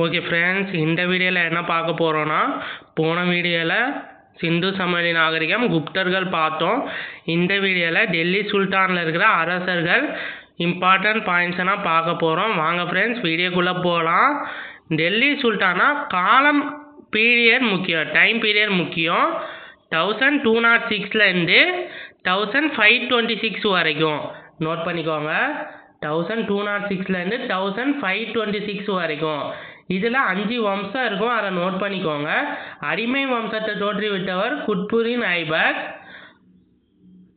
Okay friends இந்த வீடியோவில் என்ன பார்க்க போகிறோன்னா போன வீடியோவில் சிந்து சமவெளி நாகரிகம் குப்தர்கள் பார்த்தோம். இந்த வீடியோவில் டெல்லி சுல்தானில் இருக்கிற அரசர்கள் இம்பார்ட்டன்ட் பாயிண்ட்ஸ்னால் பார்க்க போகிறோம் வாங்க ஃப்ரெண்ட்ஸ் வீடியோக்குள்ளே போகலாம் டெல்லி சுல்தானா காலம் பீரியட் முக்கியம் டைம் பீரியட் முக்கியம். தௌசண்ட் டூ நாட் சிக்ஸ்லேருந்து தௌசண்ட் ஃபைவ் டுவெண்ட்டி சிக்ஸ் வரைக்கும். நோட் பண்ணிக்கோங்க. தௌசண்ட் டூ நாட் சிக்ஸ்லேருந்து தௌசண்ட் ஃபைவ் டுவெண்ட்டி சிக்ஸ் வரைக்கும். இதில் அஞ்சு வம்சம் இருக்கும். அதை நோட் பண்ணிக்கோங்க. அடிமை வம்சத்தை தோற்றுவித்தவர் குட்புரின் ஐபக்.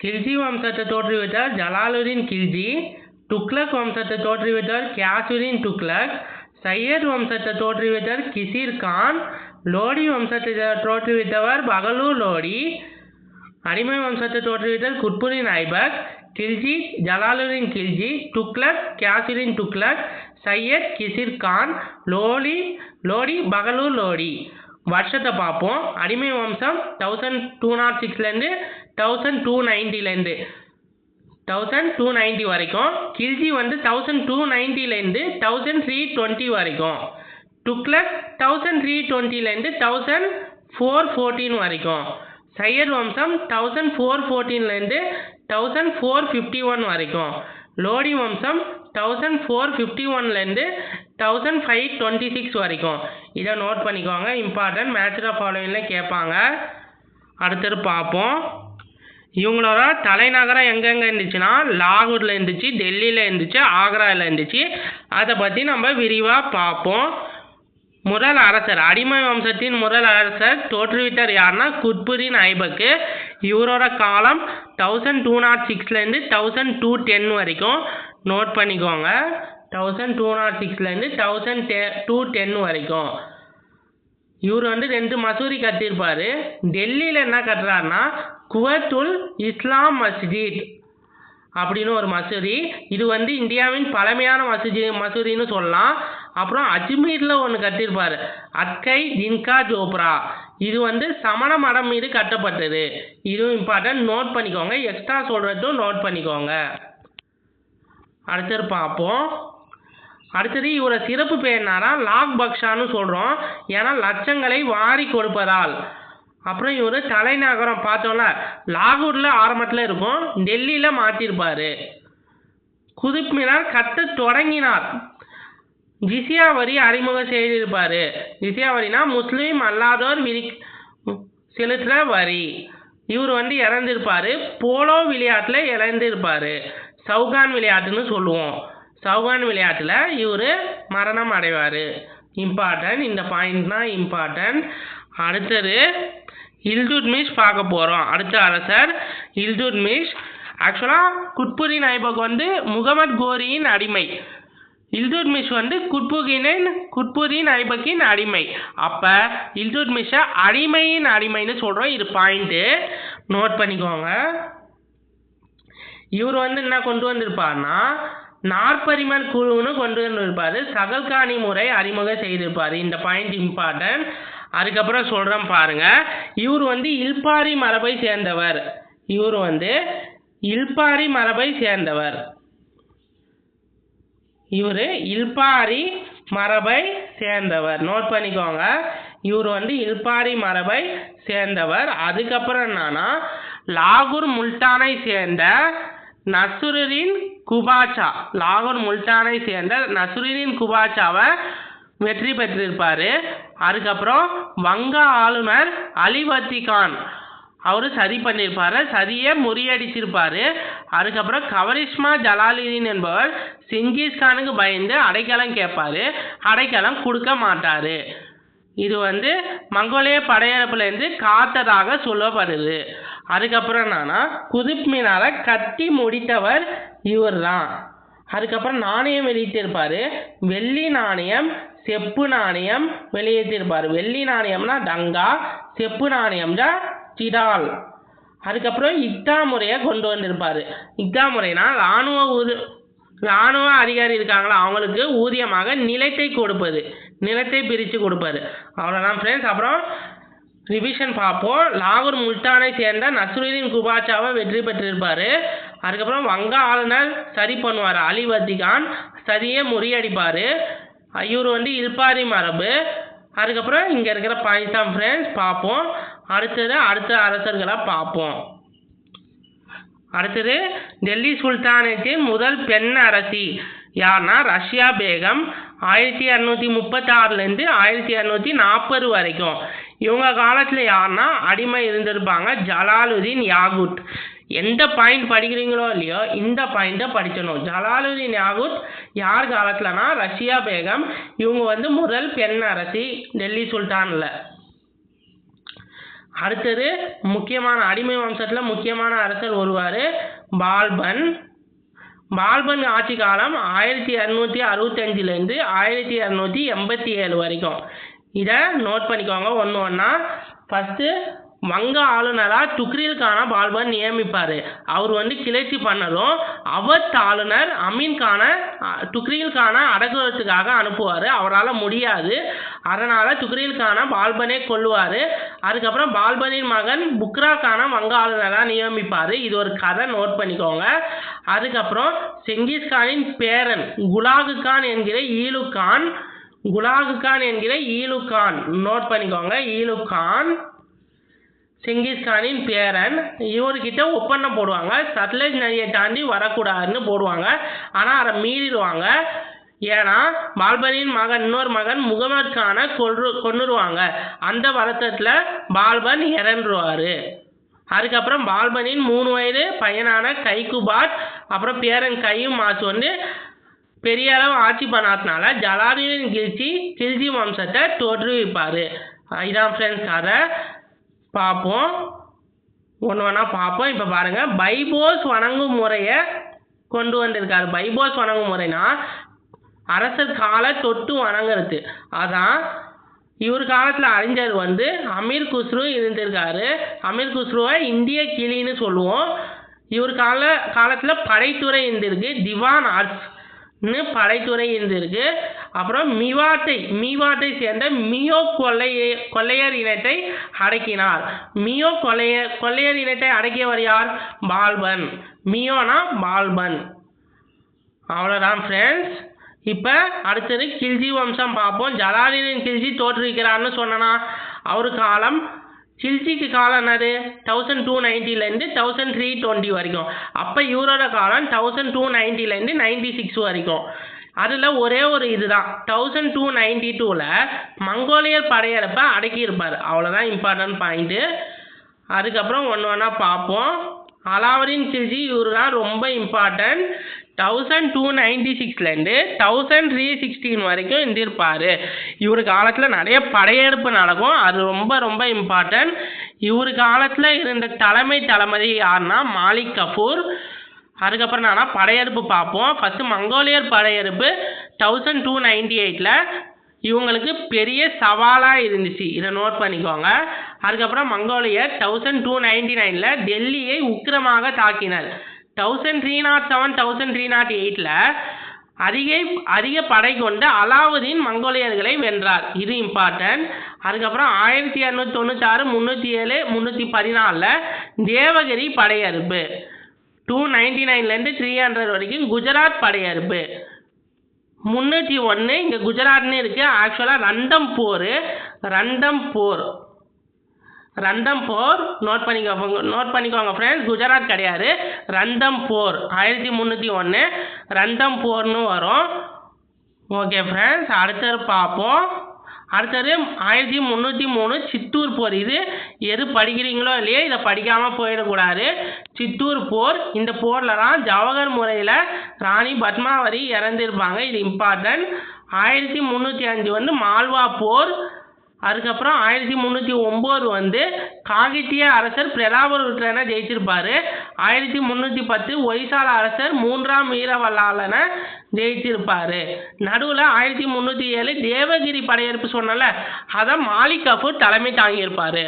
கில்ஜி வம்சத்தை தோற்றுவித்தவர் ஜலாலுதீன் கில்ஜி. டுக்லக் வம்சத்தை தோற்றுவித்தவர் கியாசுதீன் டுக்லக் சையத் வம்சத்தை தோற்றுவித்தவர் கிசீர் கான். லோடி வம்சத்தை தோற்றுவித்தவர் பகலூர் லோடி. அடிமை வம்சத்தை தோற்றுவித்தவர் குட்புரின் ஐபக். கில்ஜி ஜலாலுதீன் கில்ஜி துக்ளக் கியாசுதீன் துக்ளக் சையத் கிசிர் கான் லோடி லோடி பகலூர் லோடி. வருஷத்தை பார்ப்போம். அடிமை வம்சம் தௌசண்ட் டூ நாட் சிக்ஸ்லேருந்து தௌசண்ட் டூ நைன்ட்டிலேருந்து தௌசண்ட் டூ நைன்ட்டி வரைக்கும். கில்ஜி வந்து தௌசண்ட் டூ நைன்ட்டிலேருந்து தௌசண்ட் த்ரீ டுவெண்ட்டி வரைக்கும். துக்ளக் தௌசண்ட் த்ரீ டுவெண்ட்டிலேருந்து தௌசண்ட் ஃபோர் ஃபோர்டீன் வரைக்கும். சையத் வம்சம் தௌசண்ட் ஃபோர் ஃபோர்டீன்லேருந்து தௌசண்ட் ஃபோர் ஃபிஃப்டி ஒன் வரைக்கும். லோடி வம்சம் தௌசண்ட் ஃபோர் ஃபிஃப்டி ஒன்லேருந்து தௌசண்ட் ஃபைவ் டுவெண்ட்டி சிக்ஸ் வரைக்கும். இதை நோட் பண்ணிக்கோங்க. இம்பார்ட்டன்ட் மேட்ச் ஆஃப் ஃபாலோவிங்கில் கேட்பாங்க. அடுத்தது பார்ப்போம். இவங்களோட தலைநகரம் எங்கெங்கே இருந்துச்சுன்னா லாகூரில் இருந்துச்சு டெல்லியில் இருந்துச்சு ஆக்ராவில் இருந்துச்சு. அதை பற்றி நம்ம விரிவாக பார்ப்போம். முதல் அரசர் அடிமை வம்சத்தின் முதல் அரசர் தோற்றுவித்தர் யாருன்னா குத்புதீன் ஐபக்கு இவரோட காலம் தௌசண்ட் டூ நாட் சிக்ஸ்லேருந்து தௌசண்ட் டூ டென் வரைக்கும் நோட் பண்ணிக்கோங்க. தௌசண்ட் டூ நாட் சிக்ஸ்லேருந்து தௌசண்ட் டெ டூ டென் வரைக்கும். இவர் வந்து ரெண்டு மசூரி கட்டியிருப்பார். டெல்லியில் என்ன கட்டுறாருன்னா குவத்துல் இஸ்லாம் மஸ்ஜித் அப்படின்னு ஒரு மசூதி. இது வந்து இந்தியாவின் பழமையான மசூதி மசூதின்னு சொல்லலாம். அப்புறம் அஜ்மீரில் ஒன்று கட்டியிருப்பார். அக்கை தின்கா ஜோப்ரா இது வந்து சமண மடம் மீது கட்டப்பட்டது. இதுவும் இம்பார்ட்டன்ட் நோட் பண்ணிக்கோங்க. எக்ஸ்ட்ரா சொல்கிறதும் நோட் பண்ணிக்கோங்க. அடுத்தது பார்ப்போம். அடுத்தது இவரை சிறப்பு பேர் என்னன்னா லாக் பக்ஷான்னு சொல்கிறோம் ஏன்னா லட்சங்களை வாரி கொடுப்பதால். அப்புறம் இவர் தலைநகரம் பார்த்தோம்ல லாகூரில் ஆரம்பத்தில் இருக்கும். டெல்லியில் மாற்றிருப்பார் குதுப் மினார் கட்ட தொடங்கினார். ஜிசியா வரி அறிமுகம் செய்திருப்பார் ஜிசியா வரினா முஸ்லீம் அல்லாதோர் விரி செலுத்துகிற வரி. இவர் வந்து இறந்திருப்பார். போலோ விளையாட்டில் இறந்திருப்பார் சவுகான் விளையாட்டுன்னு சொல்லுவோம். சவுகான் விளையாட்டில் இவர் மரணம் அடைவார். இம்பார்ட்டன்ட். இந்த பாயிண்ட் தான் இம்பார்ட்டன்ட். அடுத்தது இல்துட்மிஷ் பார்க்க போகிறோம் அடுத்த அரசர் இல்துட்மிஷ் ஆக்சுவலாக குட்புரின் ஐபக் வந்து முகமது கோரியின் அடிமை. இல்துட்மிஷ் வந்து குட்புகினின் குட்புதீன் ஐபக்கின் அடிமை. அப்போ இல்துட்மிஷை அடிமையின் அடிமைன்னு சொல்கிறோம் இது பாயிண்ட்டு நோட் பண்ணிக்கோங்க. இவர் வந்து என்ன கொண்டு வந்திருப்பார்னா நாற்பரிமன் குழுன்னு கொண்டு வந்திருப்பார். சகல்காணி முறை அறிமுகம் செய்திருப்பார். இந்த பாயிண்ட் இம்பார்ட்டன்ட் அதுக்கப்புறம் சொல்கிறேன் பாருங்க. இவர் வந்து இல்பாரி மரபை சேர்ந்தவர். இவர் வந்து இல்பாரி மரபை சேர்ந்தவர். இவர் இல்பாரி மரபை சேர்ந்தவர். நோட் பண்ணிக்கோங்க. இவர் வந்து இல்பாரி மரபை சேர்ந்தவர். அதுக்கப்புறம் என்னன்னா லாகூர் முல்டானை சேர்ந்த நசுருதீன் குபாச்சா லாகூர் முல்டானை சேர்ந்த நசுருதீன் குபாச்சாவை வெற்றி பெற்றிருப்பார். அதுக்கப்புறம் வங்க ஆளுநர் அலிவத்தி கான். அவர் சதி பண்ணியிருப்பார் சதியை முறியடிச்சிருப்பார். அதுக்கப்புறம் கவரிஷ்மா ஜலாலுதீன் என்பவர் செங்கிஸ்கானுக்கு பயந்து அடைக்கலம் கேட்பார். அடைக்கலம் கொடுக்க மாட்டார். இது வந்து மங்கோலிய படையெடுப்புலேருந்து காத்ததாக சொல்லப்படுது. அதுக்கப்புறம் என்னன்னா குதுப் மினாரை கட்டி முடித்தவர் இவர் தான் அதுக்கப்புறம் நாணயம் வெளியிட்டிருப்பார். வெள்ளி நாணயம் செப்பு நாணயம் வெளியிட்டிருப்பார். வெள்ளி நாணயம்னா டங்கா செப்பு நாணயம்னா சிடால் அதுக்கப்புறம் இக்தா முறையை கொண்டு வந்திருப்பார். இக்தா முறைனா இராணுவ ஊது இராணுவ அதிகாரி இருக்காங்களா அவங்களுக்கு ஊதியமாக நிலத்தை கொடுப்பது. நிலத்தை பிரித்து கொடுப்பாரு. அவ்வளோதான் ஃப்ரெண்ட்ஸ் அப்புறம் ரிவிஷன் பார்ப்போம். லாகூர் முல்தானை சேர்ந்த நசுருதீன் குபாச்சாவை வெற்றி பெற்றிருப்பார். அதுக்கப்புறம் வங்க ஆளுநர் சரி பண்ணுவார். அலி கான் சதியை முறியடிப்பார். ஐயூர் வந்து இல்பாரி மரபு. அதுக்கப்புறம் இங்கே இருக்கிற பாயிண்ட்ஸ் ஆஃப் ஃப்ரெண்ட்ஸ் பார்ப்போம். அடுத்தது அடுத்த அரசர்களை பார்ப்போம். அடுத்தது டெல்லி சுல்தானுக்கு முதல் பெண் அரசி யார்னா ரஷ்யா பேகம் ஆயிரத்தி இரநூத்தி முப்பத்தாறுலேருந்து ஆயிரத்தி இரநூத்தி நாற்பது வரைக்கும். இவங்க காலத்தில் யாருன்னா அடிமை இருந்திருப்பாங்க ஜலாலுதீன் யாகுட். எந்த பாயிண்ட் படிக்கிறீங்களோ இல்லையோ இந்த பாயிண்ட்டை படிக்கணும் ஜலாலுதீன் யாகுத் யார் காலத்துலனா ரஷ்யா பேகம். இவங்க வந்து முதல் பெண் அரசி டெல்லி சுல்தானில். அடுத்தது முக்கியமான அடிமை வம்சத்தில் முக்கியமான அரசர் வருவார் பால்பன். பால்பன் ஆட்சி காலம் ஆயிரத்தி இரநூத்தி அறுபத்தஞ்சிலேருந்து ஆயிரத்தி இரநூத்தி எண்பத்தி ஏழு வரைக்கும். இதை நோட் பண்ணிக்கோங்க ஒன்று ஒன்றா ஃபஸ்ட்டு வங்க ஆளுநராக துக்ரில் கானை பால்பன் நியமிப்பார். அவர் வந்து கிளர்ச்சி பண்ணதும் அவத் ஆளுநர் அமீன் கானை துக்ரில் கானை அடக்குவதற்காக அனுப்புவார். அவரால் முடியாது. அதனால் துக்ரில் கானை பால்பனே கொல்லுவார். அதுக்கப்புறம் பால்பனின் மகன் புக்ரா கானை வங்க ஆளுநராக நியமிப்பார். இது ஒரு கதை நோட் பண்ணிக்கோங்க. அதுக்கப்புறம் செங்கிஸ்கானின் பேரன் குலாகு கான் என்கிற ஈலு கான் குலாகு கான் என்கிற ஈலு கான் நோட் பண்ணிக்கோங்க. ஈலு கான் செங்கிஸ்கானின் பேரன். இவர்கிட்ட ஒப்பந்தம் போடுவாங்க. சட்லஜ் நதியை தாண்டி வரக்கூடாதுன்னு போடுவாங்க. ஆனால் அதை மீறிடுவாங்க. ஏன்னா பால்பனின் மகன் இன்னொரு மகன் முகமது கானை கொன்று கொன்னுருவாங்க. அந்த வருத்தத்தில் பால்பன் இறந்துருவார். அதுக்கப்புறம் பால்பனின் மூணு வயது பையனான கைகுபாட் அப்புறம் பேரன் கையும் மாசு வந்து பெரிய அளவு ஆட்சி பண்ணாதனால ஜலாலுதீன் கில்ஜி கில்ஜி வம்சத்தை தோற்றுவிப்பார். இதான் ஃப்ரெண்ட்ஸ் கதை. பார்ப்போம். ஒன்று ஒன்றா பார்ப்போம். இப்போ பாருங்கள் பைபோஸ் வணங்கும் முறையை கொண்டு வந்திருக்காரு. பைபோஸ் வணங்கும் முறைனா அரசர் காலை தொட்டு வணங்குறது. அதான் இவர் காலத்தில் அறிஞர் வந்து அமீர் குஸ்ரு இருந்திருக்காரு. அமீர் குஸ்ருவை இந்திய கிளின்னு சொல்லுவோம். இவர் கால காலத்தில் படைத்துறை இருந்திருக்கு. திவான் ஆர்ட்ஸ்னு படைத்துறை இருந்திருக்கு. அப்புறம் மிவாட்டை மீவாட்டை சேர்ந்த மியோ கொள்ளைய கொள்ளையர் இனத்தை அடக்கினார். மியோ கொள்ளைய கொள்ளையர் இனத்தை அடக்கியவர் யார்? பால்பன். மியோனா பால்பன். அவ்வளோதான் ஃப்ரெண்ட்ஸ் இப்போ அடுத்தது கில்ஜி வம்சம் பார்ப்போம். ஜலாலுதீன் கில்ஜி தோற்றுவிக்கிறார்னு சொன்னனா. அவர் காலம் கில்ஜிக்கு காலம் என்னது? தௌசண்ட் டூ நைன்ட்டிலேருந்து தௌசண்ட் த்ரீ டுவெண்ட்டி வரைக்கும். அப்போ இவரோட காலம் தௌசண்ட் டூ நைன்ட்டிலேருந்து நைன்ட்டி சிக்ஸ் வரைக்கும். அதில் ஒரே ஒரு இதுதான். தௌசண்ட் டூ நைன்டி டூவில் மங்கோலியர் படையெடுப்பை அடக்கியிருப்பார். அவ்வளோதான் இம்பார்ட்டன்ட் பாயிண்ட்டு அதுக்கப்புறம் ஒன்று ஒன்றா பார்ப்போம். அலாவுதீன் கில்ஜி இவர் தான் ரொம்ப இம்பார்ட்டன்ட் தௌசண்ட் டூ நைன்டி சிக்ஸ்லேருந்து தௌசண்ட் த்ரீ சிக்ஸ்டீன் வரைக்கும் இருந்திருப்பார். இவர் காலத்தில் நிறைய படையெடுப்பு நடக்கும். அது ரொம்ப ரொம்ப இம்பார்ட்டன்ட் இவர் காலத்தில் இருந்த தலைமை தளபதி யாருன்னா மாலிக் கபூர். அதுக்கப்புறம் நானா படையெடுப்பு பார்ப்போம். ஃபஸ்ட்டு மங்கோலியர் படையெடுப்பு தௌசண்ட் டூ நைன்டி எயிட்டில் இவங்களுக்கு பெரிய சவாலாக இருந்துச்சு. இதை நோட் பண்ணிக்கோங்க. அதுக்கப்புறம் மங்கோலியர் தௌசண்ட் டூ நைன்டி நைனில் டெல்லியை உக்கிரமாக தாக்கினர். Thousand three naught seven thousand three naught எயிட்டில் அதிக அதிக படை கொண்டு அலாவுதீன் மங்கோலியர்களை வென்றார். இது இம்பார்ட்டன்ட் அதுக்கப்புறம் ஆயிரத்தி இரநூத்தி தொண்ணூத்தாறு முந்நூற்றி ஏழு முந்நூற்றி பதினாலில் தேவகிரி படையெடுப்பு. டூ நைன்டி நைன்லேருந்து த்ரீ ஹண்ட்ரட் வரைக்கும் குஜராத் படையெடுப்பு. முந்நூற்றி ஒன்று இங்கே குஜராத்னு இருக்குது ஆக்சுவலாக Ranthambore Ranthambore. Ranthambore note பண்ணிக்கோங்க நோட் பண்ணிக்கோங்க ஃப்ரெண்ட்ஸ் குஜராத் கிடையாது. ரண்டம் போர் ஆயிரத்தி முந்நூற்றி ஒன்று ரண்டம் போர்னு வரும். ஓகே ஃப்ரெண்ட்ஸ் அடுத்தது பார்ப்போம். அடுத்தது ஆயிரத்தி முந்நூற்றி மூணு சித்தூர் போர். இது எது படிக்கிறீங்களோ இல்லையோ இதை படிக்காமல் போயிடக்கூடாது. சித்தூர் போர் இந்த போரில் தான் ஜவஹர் முறையில் ராணி பத்மாவதி இறந்துருப்பாங்க. இது இம்பார்ட்டன்ட் ஆயிரத்தி முந்நூற்றி அஞ்சு வந்து மால்வா போர் அதுக்கப்புறம் ஆயிரத்தி முந்நூற்றி ஒம்பது வந்து காகித்திய அரசர் பிரதாபருத்ரனை ஜெயிச்சிருப்பாரு? ஆயிரத்தி முந்நூற்றி பத்து ஒய்சால அரசர் மூன்றாம் வீரவல்லாளனை ஜெயிச்சிருப்பாரு. நடுவில் ஆயிரத்தி முந்நூற்றி ஏழு தேவகிரி படையெடுப்பு சொன்னல அதை மாலிக் கஃபூர் தலைமை தாங்கியிருப்பார்.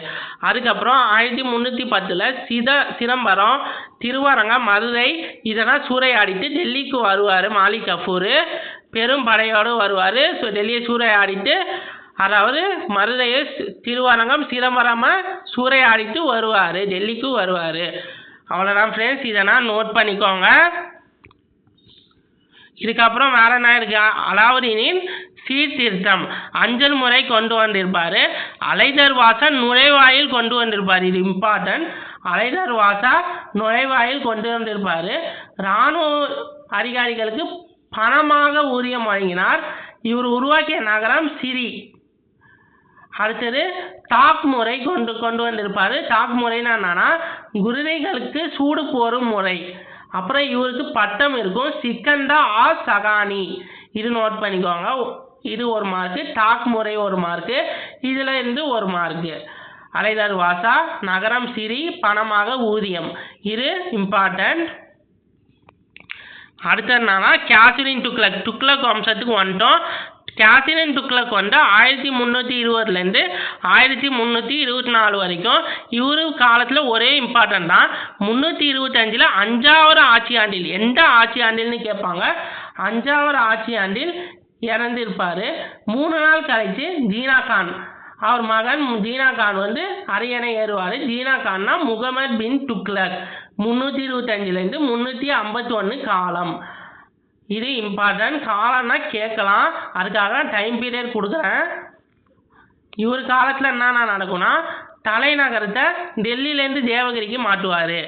அதுக்கப்புறம் ஆயிரத்தி முந்நூற்றி பத்தில் சித சிதம்பரம் திருவரங்கம் மதுரை இதெல்லாம் சூறையாடிட்டு டெல்லிக்கு வருவார் மாலிக் கஃபூர் பெரும் படையோடு வருவார். ஸோ டெல்லியை சூறையாடிட்டு அதாவது மருதையை சி- திருவரங்கம் சிதம்பரமாக சூறையாடிட்டு வருவார் டெல்லிக்கும் வருவார். அவ்வளோதான் ஃப்ரெண்ட்ஸ் இதெல்லாம் நோட் பண்ணிக்கோங்க. இதுக்கப்புறம் வேற என்ன இருக்கு? அலாவுதீனின் சீர்திருத்தம். அஞ்சல் முறை கொண்டு வந்திருப்பார். அலைதர்வாசா நுழைவாயில் கொண்டு வந்திருப்பார். இது இம்பார்ட்டன்ட் அலைதர்வாசா நுழைவாயில் கொண்டு வந்திருப்பார். இராணுவ அதிகாரிகளுக்கு பணமாக ஊதியம் வழங்கினார். இவர் உருவாக்கிய நகரம் சிரி. அடுத்தது டாக் முறை கொண்டு கொண்டு வந்திருப்பாரு. டாக் முறைன்னா என்னன்னா குதிரைகளுக்கு சூடு போரும் முறை. அப்புறம் இவருக்கு பட்டம் இருக்கும். சிக்கந்தா ஆ சகானி. இது நோட் பண்ணிக்கோங்க. இது ஒரு மார்க்கு டாக் முறை ஒரு மார்க்கு இதுல இருந்து ஒரு மார்க்கு அலைதார் வாசா நகரம் சிரி பணமாக ஊதியம். இது இம்பார்ட்டன்ட் அடுத்து என்னன்னா கேசரின் டுக்ளக் டுக்ளக் வம்சத்துக்கு வந்துட்டோம். கேசரின் துக்ளக் வந்து ஆயிரத்தி முந்நூற்றி இருபதுலேருந்து ஆயிரத்தி முந்நூற்றி இருபத்தி நாலு வரைக்கும் இவரு காலத்தில் ஒரே இம்பார்ட்டன்ட் தான். முந்நூற்றி இருபத்தஞ்சில் அஞ்சாவது ஆட்சி ஆண்டில் எந்த ஆட்சி ஆண்டில்னு கேட்பாங்க அஞ்சாவது ஆட்சி ஆண்டில் இறந்திருப்பாரு. மூணு நாள் கழித்து ஜீனா கான். அவர் மகன் ஜீனா கான் வந்து அரியணை ஏறுவார். ஜீனா கான்னா முகமது பின் துக்ளக். முந்நூற்றி இருபத்தஞ்சிலேருந்து முந்நூற்றி ஐம்பத்தி ஒன்று காலம். இது இம்பார்ட்டன்ட் காலம்னா கேட்கலாம். அதுக்காக தான் டைம் பீரியட் கொடுக்குறேன். இவர் காலத்தில் என்னென்ன நடக்கும்னா தலைநகரத்தை டெல்லியிலேருந்து தேவகிரிக்கு மாற்றுவார்.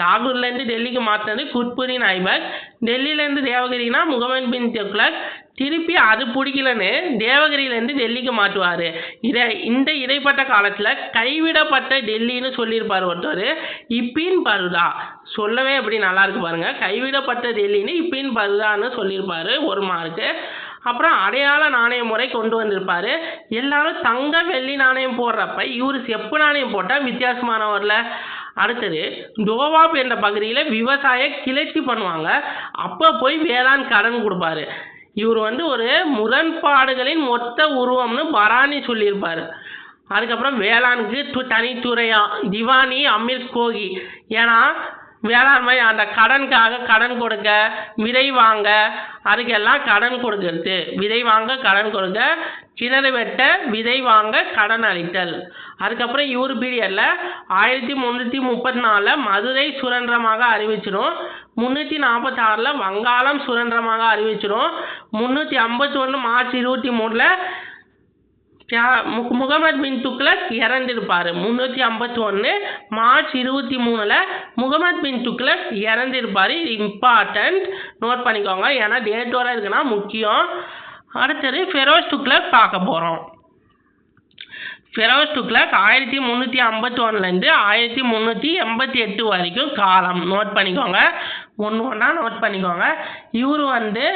லாகூர்லேருந்து டெல்லிக்கு மாற்றினது குட்புரின் ஐபக். டெல்லியிலேருந்து தேவகிரினா முகமது பின் துக்ளக் திருப்பி அது பிடிக்கலன்னு தேவகிரியிலேருந்து டெல்லிக்கு மாற்றுவார். இதை இந்த இடைப்பட்ட காலத்தில் கைவிடப்பட்ட டெல்லின்னு சொல்லியிருப்பார் ஒருத்தர். இப்பின் பருதா. சொல்லவே எப்படி நல்லா இருக்கு பாருங்க. கைவிடப்பட்ட டெல்லின்னு இப்பின் பருதான்னு சொல்லியிருப்பாரு ஒரு மார்க்கு. அப்புறம் அடையாள நாணய முறை கொண்டு வந்திருப்பாரு. எல்லாரும் தங்க வெள்ளி நாணயம் போடுறப்ப இவர் செப்பு நாணயம் போட்டால் வித்தியாசமானவர்ல. அடுத்தது டோவாப் என்ற பகுதியில் விவசாய கிளர்ச்சி பண்ணுவாங்க. அப்போ போய் வேளாண் கடன் கொடுப்பாரு. இவர் வந்து ஒரு முரண்பாடுகளின் மொத்த உருவம்னு பராணி சொல்லியிருப்பார். அதுக்கப்புறம் வேளாண்க்கு தனித்துறையா திவானி அமீர் கோகி ஏன்னா வேளாண்மை அந்த கடனுக்காக கடன் கொடுக்க விதை வாங்க அதுக்கெல்லாம் கடன் கொடுக்கறது விதை வாங்க கடன் கொடுக்க கிணறு வெட்ட விதை வாங்க கடன் அளித்தல். அதுக்கப்புறம் இவர் பீரியடில் ஆயிரத்தி முந்நூற்றி முப்பத்தி நாலில் மதுரை சுதந்திரமாக அறிவிச்சிடும். முந்நூற்றி நாற்பத்தாறில் வங்காளம் சுதந்திரமாக அறிவிச்சிடும். முந்நூற்றி ஐம்பத்தி ஒன்று மார்ச் இருபத்தி மூணில் முகமது பின் துக்ளக் இறந்திருப்பார். முந்நூற்றி ஐம்பத்தி ஒன்று மார்ச் இருபத்தி மூணில் முகமது பின் துக்ளக் இறந்திருப்பார். இது இம்பார்ட்டண்ட் நோட் பண்ணிக்கோங்க. ஏன்னா டேட் வர இருக்குன்னா முக்கியம். அடுத்தது ஃபெரோஸ் துக்ளக் பார்க்க போகிறோம் ஃபெரோஸ் துக்ளக் ஆயிரத்தி முந்நூற்றி ஐம்பத்தி ஒன்றுலேருந்து ஆயிரத்தி முந்நூற்றி எண்பத்தி எட்டு வரைக்கும் காலம். நோட் பண்ணிக்கோங்க. ஒன்று ஒன்றா நோட் பண்ணிக்கோங்க. இவர் வந்து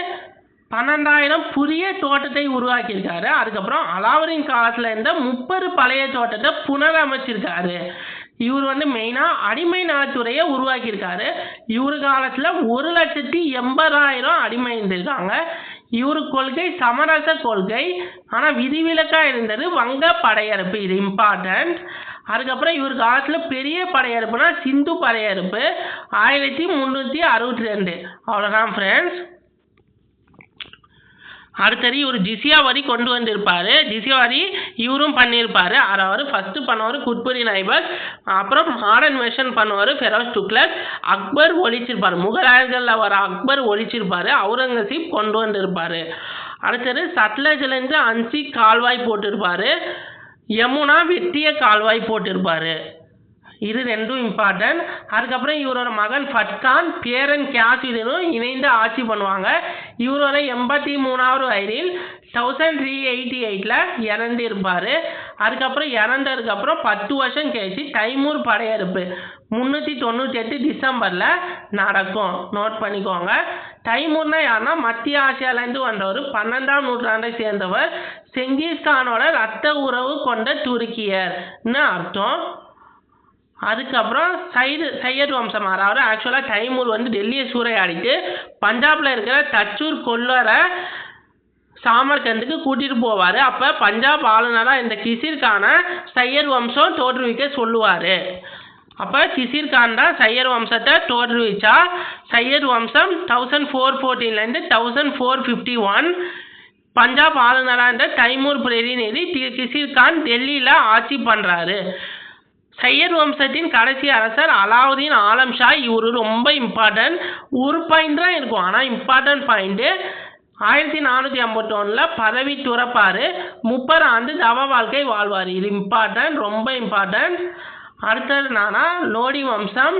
பன்னெண்டாயிரம் புதிய தோட்டத்தை உருவாக்கியிருக்காரு. அதுக்கப்புறம் அலாவுதீன் காலத்தில் இருந்த முப்பது பழைய தோட்டத்தை புனரமைச்சிருக்காரு. இவர் வந்து மெயினாக அடிமை நலத்துறையை உருவாக்கியிருக்காரு. இவர் காலத்தில் ஒரு லட்சத்தி எண்பதாயிரம் அடிமை இருந்திருக்காங்க. இவர் கொள்கை சமரச கொள்கை. ஆனால் விதிவிலக்காக இருந்தது வங்க படையெடுப்பு. இது இம்பார்ட்டன்ட் அதுக்கப்புறம் இவர் காலத்தில் பெரிய படையெடுப்புனா சிந்து படையெடுப்பு. ஆயிரத்தி முந்நூற்றி அறுபத்தி ரெண்டு. அவ்வளோதான் ஃப்ரெண்ட்ஸ் அடுத்தது இவர் ஜிசியா வரி கொண்டு வந்திருப்பாரு. ஜிசியா வரி இவரும் பண்ணியிருப்பாரு. அதாவது ஃபர்ஸ்ட் பண்ணுவார் குட்புரி நைபர் அப்புறம் மாடர்ன் வெர்ஷன் பண்ணுவார் ஃபெரோஸ் துக்ளக் அக்பர் ஒழிச்சிருப்பார். முகலாயர்களில் வர அக்பர் ஒழிச்சிருப்பார். அவுரங்கசீப் கொண்டு வந்திருப்பார். அடுத்தது சட்லஜ்லேருந்து அன்சி கால்வாய் போட்டிருப்பாரு. யமுனா வெட்டிய கால்வாய் போட்டிருப்பார். இது ரெண்டும் இம்பார்ட்டன்ட் அதுக்கப்புறம் இவரோட மகன் ஃபட்கான் பேரன் கேசிடனும் இணைந்து ஆட்சி பண்ணுவாங்க. இவரோட எண்பத்தி மூணாவது வயதில் தௌசண்ட் த்ரீ எயிட்டி எயிட்டில் இறந்து இருப்பார் அதுக்கப்புறம் இறந்ததுக்கப்புறம் பத்து வருஷம் கழிச்சு தைமூர் படையெடுப்பு முந்நூற்றி தொண்ணூற்றி எட்டு டிசம்பரில் நடக்கும். நோட் பண்ணிக்கோங்க. தைமூர்னா யாருன்னா மத்திய ஆசியாவிலேருந்து வந்தவர் பன்னெண்டாம் நூற்றாண்டை சேர்ந்தவர் செங்கிஸ்கானோட ரத்த உறவு கொண்ட துருக்கியர்னு அர்த்தம். அதுக்கப்புறம் சைது சையத் வம்சம் அதாவது ஆக்சுவலாக தைமூர் வந்து டெல்லியை சூறையாடிட்டு பஞ்சாபில் இருக்கிற தச்சூர் கொல்லரை சாமர்கந்துக்கு கூட்டிட்டு போவார். அப்போ பஞ்சாப் ஆளுநராக இந்த கிசிர்கான சையர் வம்சம் தோற்றுவிக்க சொல்லுவார். அப்போ கிசிர்கான் தான் சையர் வம்சத்தை தோற்றுவிச்சா சையர் வம்சம் thousand four ஃபோர்டீன்லேருந்து thousand four fifty one Punjab ஆளுநராக இருந்த தைமூர் பிரதிநிதி தி- டெல்லியில் ஆட்சி பண்ணுறாரு ஹையர் வம்சத்தின் கடைசி அரசர் அலாவுதீன் ஆலம் ஷா. இவர் ரொம்ப இம்பார்ட்டன்ட் ஒரு பாயிண்ட் தான் இருக்கும். ஆனால் இம்பார்ட்டன்ட் பாயிண்ட்டு ஆயிரத்தி நானூற்றி ஐம்பத்தொன்னில் பதவி துறப்பார். முப்பது ஆண்டு தவ வாழ்க்கை வாழ்வார். இது இம்பார்ட்டன்ட் ரொம்ப இம்பார்ட்டன்ட் அடுத்தது என்னன்னா லோடி வம்சம்.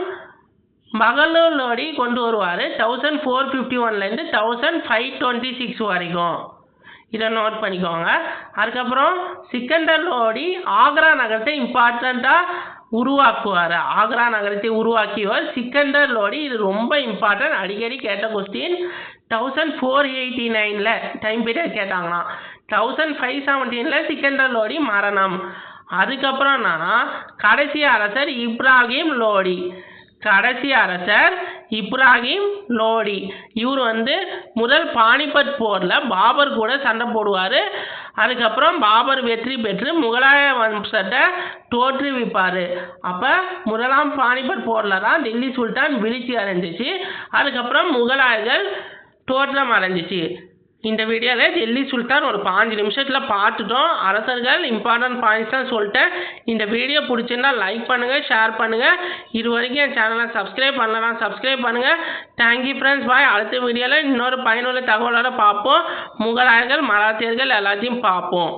மகளூர் லோடி கொண்டு வருவார். தௌசண்ட் ஃபோர் ஃபிஃப்டி ஒன்லேருந்து தௌசண்ட் ஃபைவ் டுவெண்ட்டி சிக்ஸ் வரைக்கும். இதை நோட் பண்ணிக்கோங்க. அதுக்கப்புறம் சிக்கந்தர் லோடி ஆக்ரா நகரத்தை இம்பார்ட்டண்ட்டாக உருவாக்குவார். ஆக்ரா நகரத்தை உருவாக்கியவர் சிக்கந்தர் லோடி இது ரொம்ப இம்பார்ட்டன்ட் அடிக்கடி கேட்ட கொஸ்டின் தௌசண்ட் ஃபோர் எயிட்டி நைனில் டைம் பீரியட் கேட்டாங்கன்னா தௌசண்ட் ஃபைவ் செவன்டீனில் சிக்கந்தர் லோடி மரணம். அதுக்கப்புறம் என்னன்னா கடைசி அரசர் இப்ராஹிம் லோடி கடைசி அரசர் இப்ராஹிம் லோடி. இவர் வந்து முதல் பானிபட் போரில் பாபர் கூட சண்டை போடுவார். அதுக்கப்புறம் பாபர் வெற்றி பெற்று முகலாய வம்சத்தை தோற்றுவிப்பார். அப்போ முதலாம் பானிபட் போரில் தான் டெல்லி சுல்தான் வீழ்ச்சி அடைஞ்சிச்சு. அதுக்கப்புறம் முகலாயர்கள் தோற்றம் அடைஞ்சிச்சு. இந்த வீடியோவில் டெல்லி சுல்தான் ஒரு பாஞ்சு நிமிஷத்தில் பார்த்துட்டோம். அரசர்கள் இம்பார்ட்டன்ட் பாயிண்ட்ஸ் தான் சொல்லிட்டேன். இந்த வீடியோ பிடிச்சிருந்தா லைக் பண்ணுங்கள் ஷேர் பண்ணுங்கள் இது வரைக்கும் என் சேனலை சப்ஸ்கிரைப் பண்ணலாம் சப்ஸ்கிரைப் பண்ணுங்கள் தேங்க்யூ ஃப்ரெண்ட்ஸ் பாய் அடுத்த வீடியோவில் இன்னொரு பயனுள்ள தகவலோட பார்ப்போம். முகலாயர்கள் மராத்தியர்கள் எல்லாத்தையும் பார்ப்போம்.